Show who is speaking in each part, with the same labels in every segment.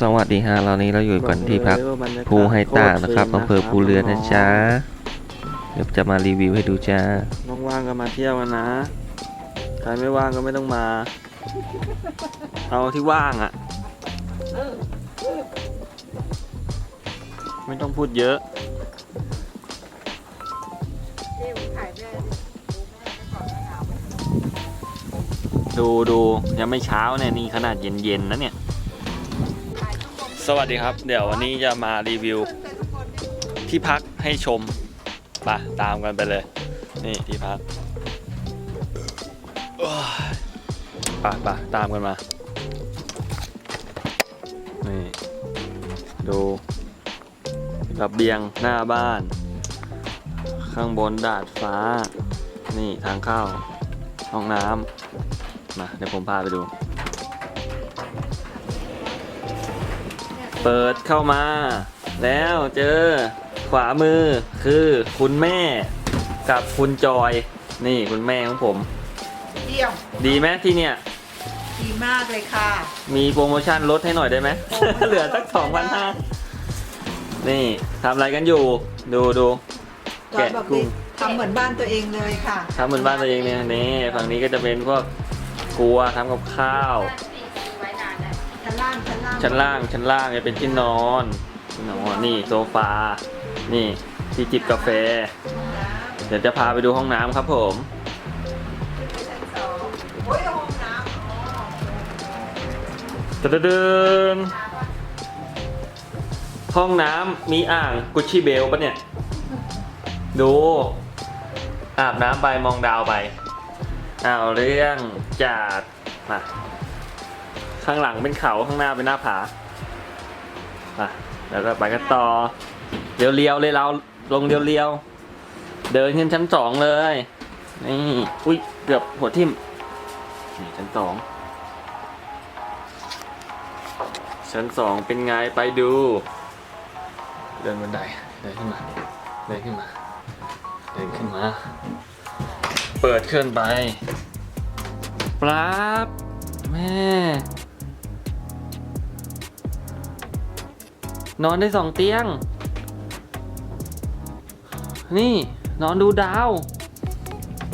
Speaker 1: สวัสดีฮะเรานี้เราอยู่กันที่พัก
Speaker 2: บอกเลยว่าบรรยากาศ
Speaker 1: ภูไฮตากนะครับ
Speaker 2: โต
Speaker 1: อำเภอภูเรือนะจ๊ะเดี๋ยวจะมารีวิวให้ดูจ้า
Speaker 2: ว่างๆก็มาเที่ยวกันนะใครไม่ว่างก็ไม่ต้องมา เอาที่ว่างอะ่ะ ไม่ต้องพูดเยอะดูดูยังไม่เช้าเนี่ยนี่ขนาดเย็นๆนะเนี่ย สวัสดีครับ เดี๋ยววันนี้จะมารีวิวที่พักให้ชมไปตามกันไปเลย นี่ที่พักโอ้ยไปไปตามกันมา นี่ ดูระเบียงหน้าบ้าน ข้างบนดาดฟ้า นี่ทางเข้าห้องน้ำมาเดี๋ยวผมพาไปดู เปิดเข้ามา แล้วเจอขวามือคือคุณแม่กับคุณจอย นี่คุณแม่ของผม
Speaker 3: เยี่ยม
Speaker 2: ดีไหมที่เนี่ย
Speaker 3: ดีมากเลยค่ะ
Speaker 2: มีโปรโมชั่นลดให้หน่อยได้ไหมเหลือสักสองพันห้านี่ทำอะไรกันอยู่ ดูดู
Speaker 3: จอย
Speaker 2: แกะ
Speaker 3: บอก
Speaker 2: กุ้
Speaker 3: ดิ
Speaker 2: ง
Speaker 3: ทำเหมือนบ้านตัวเองเลยค่ะ
Speaker 2: ทำเหมือนบ้านตัวเองเนี่ยนี่ฝั่งนี้ก็จะเป็นพวกครัวทำกับข้าว
Speaker 3: ชั้นล่างชั้นล่าง
Speaker 2: ชั้นล่างชั้นล่างจะเป็นที่นอนที่นอนนี่โซฟา นี่ที่จิบกาแฟ เดี๋ยวจะพาไปดูห้องน้ำครับผม
Speaker 3: ชั้นสองโอ้ยห้องน้ำอ๋อ
Speaker 2: ตะเดินห้องน้ำมีอ่างกุชชี่เบลปะเนี่ย ดู อาบน้ำไปมองดาวไป เอาเรื่องจัดมา ข้างหลังเป็นเขาข้างหน้าเป็นหน้าผาอะแล้วก็ไปกันต่อเรียวๆเลยเราลงเรียวๆเดินขึ้นชั้นสองเลยนี่อุ้ยเกือบหัวทิ่มนี่ชั้นสองชั้นสองเป็นไงไปดู เดินบันไดเดินขึ้นมาเดินขึ้นมาเดินขึ้นมา เปิดเคลื่อนไปปราบแม่ นอนได้สองเตียง นี่ นอนดูดาว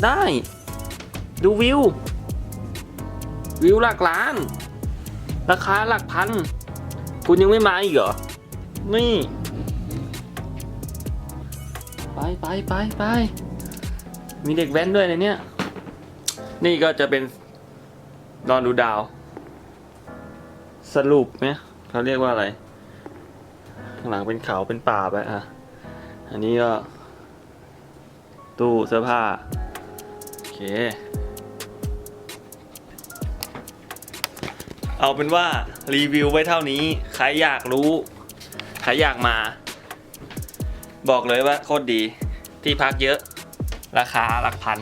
Speaker 2: ได้ ดูวิว วิวหลักล้าน ราคาหลักพัน คุณยังไม่มาอีกเหรอ นี่ ไปไปไปไป มีเด็กแว้นด้วยในเนี้ย นี่ก็จะเป็นนอนดูดาว สรุปไหมเขาเรียกว่าอะไรางหลังเป็นเขาเป็นป่าไปอะ อันนี้ก็ ตู้เสื้อผ้า โอเค เอาเป็นว่ารีวิวไว้เท่านี้ ใครอยากรู้ ใครอยากมา บอกเลยว่าโคตรดี ที่พักเยอะ ราคาหลักพัน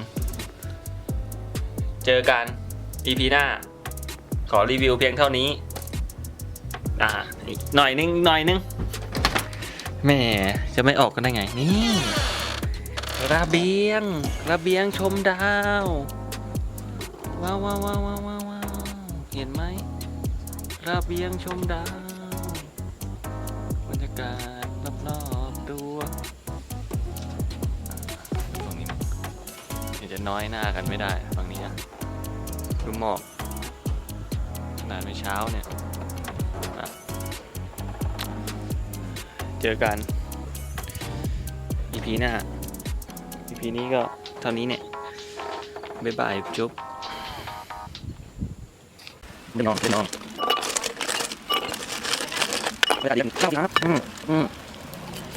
Speaker 2: เจอกัน EP หน้า ขอรีวิวเพียงเท่านี้อ่าหน่อยนึง หน่อยนึง แหม่จะไม่ออกกันได้ไง นี่ระเบียง ระเบียงชมดาว ว้าวว้าวว้าวว้าวว้าวาวเห็นไหมระเบียงชมดาวบรรยากาศรอบๆตัวตรงนี้เดี๋ยวจะน้อยหน้ากันไม่ได้ฝั่งนี้นะดูหมอกขนาดไม่เช้าเนี่ย เจอกัน EP หน้า EP นี้ก็เท่านี้เนี่ย บ๊ายบายจุ๊บไปนอนไปนอนเวลาเรียนเข้านะอืมอืม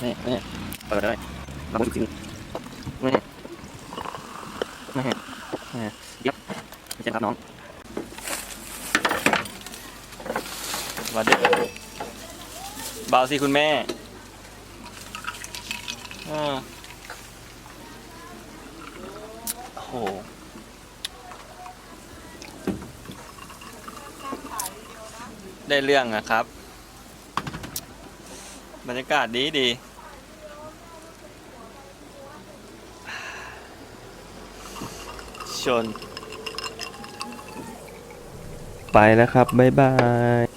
Speaker 2: นี่นี่เปิดเลยเราดูสินี่นี่นี่เดี๋ยวเจนครับน้องสวัสดีเบาสิคุณแม่ อ่าโอ้โหได้เรื่องอะครับ บรรยากาศดีดีชน
Speaker 1: ไปแล้วครับ บ๊ายบาย